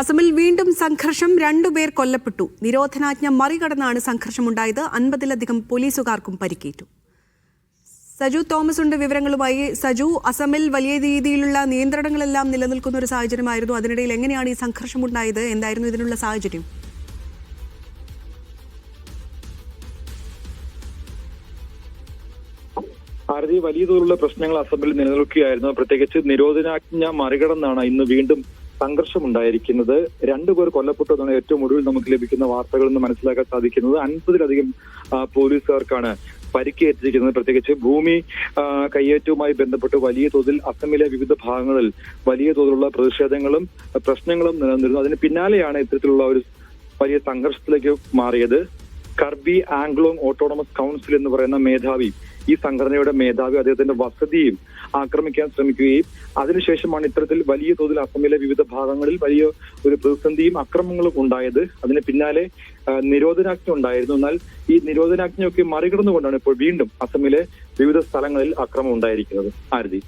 അസമിൽ വീണ്ടും സംഘർഷം രണ്ടുപേർ കൊല്ലപ്പെട്ടു. നിരോധനാജ്ഞ മറികടന്നാണ് സംഘർഷമുണ്ടായത്. അൻപതിലധികം പോലീസുകാർക്കും പരിക്കേറ്റു. സജു തോമസ് ഉണ്ട് വിവരങ്ങളുമായി. സജു അസമിൽ വലിയ രീതിയിലുള്ള നിയന്ത്രണങ്ങളെല്ലാം നിലനിൽക്കുന്ന ഒരു സാഹചര്യമായിരുന്നു. അതിനിടയിൽ എങ്ങനെയാണ് ഈ സംഘർഷം സംഘർഷമുണ്ടായത്? എന്തായിരുന്നു ഇതിനുള്ള സാഹചര്യം? ഭാരതീയ വലിയ തോതിലുള്ള പ്രശ്നങ്ങൾ അസമിൽ നിലനിൽക്കുകയായിരുന്നു. പ്രത്യേകിച്ച് നിരോധനാജ്ഞ മറികടന്നാണ് ഇന്ന് വീണ്ടും സംഘർഷമുണ്ടായിരിക്കുന്നത്. രണ്ടുപേർ കൊല്ലപ്പെട്ടു എന്നാണ് ഏറ്റവും ഒടുവിൽ നമുക്ക് ലഭിക്കുന്ന വാർത്തകളിൽ നിന്ന് മനസ്സിലാക്കാൻ സാധിക്കുന്നത്. അൻപതിലധികം പോലീസുകാർക്കാണ് പരിക്കേറ്റിരിക്കുന്നത്. പ്രത്യേകിച്ച് ഭൂമി കയ്യേറ്റവുമായി ബന്ധപ്പെട്ട് വലിയ തോതിൽ അസമിലെ വിവിധ ഭാഗങ്ങളിൽ വലിയ തോതിലുള്ള പ്രതിഷേധങ്ങളും പ്രശ്നങ്ങളും നിലനിന്നിരുന്നു. അതിന് പിന്നാലെയാണ് ഇത്തരത്തിലുള്ള ഒരു വലിയ സംഘർഷത്തിലേക്ക് മാറിയത്. കർബി ആംഗ്ലോങ് ഓട്ടോണമസ് കൗൺസിൽ എന്ന് പറയുന്ന മേധാവി ഈ സംഘടനയുടെ മേധാവി അദ്ദേഹത്തിന്റെ വസതിയും ആക്രമിക്കാൻ ശ്രമിക്കുകയും അതിനുശേഷമാണ് ഇത്തരത്തിൽ വലിയ തോതിൽ അസമിലെ വിവിധ ഭാഗങ്ങളിൽ വലിയ ഒരു പ്രതിസന്ധിയും അക്രമങ്ങളും ഉണ്ടായത്. അതിന് പിന്നാലെ നിരോധനാജ്ഞ ഉണ്ടായിരുന്നു. എന്നാൽ ഈ നിരോധനാജ്ഞയൊക്കെ മറികടന്നുകൊണ്ടാണ് ഇപ്പോൾ വീണ്ടും അസമിലെ വിവിധ സ്ഥലങ്ങളിൽ അക്രമം ഉണ്ടായിരിക്കുന്നത്. ആരതി?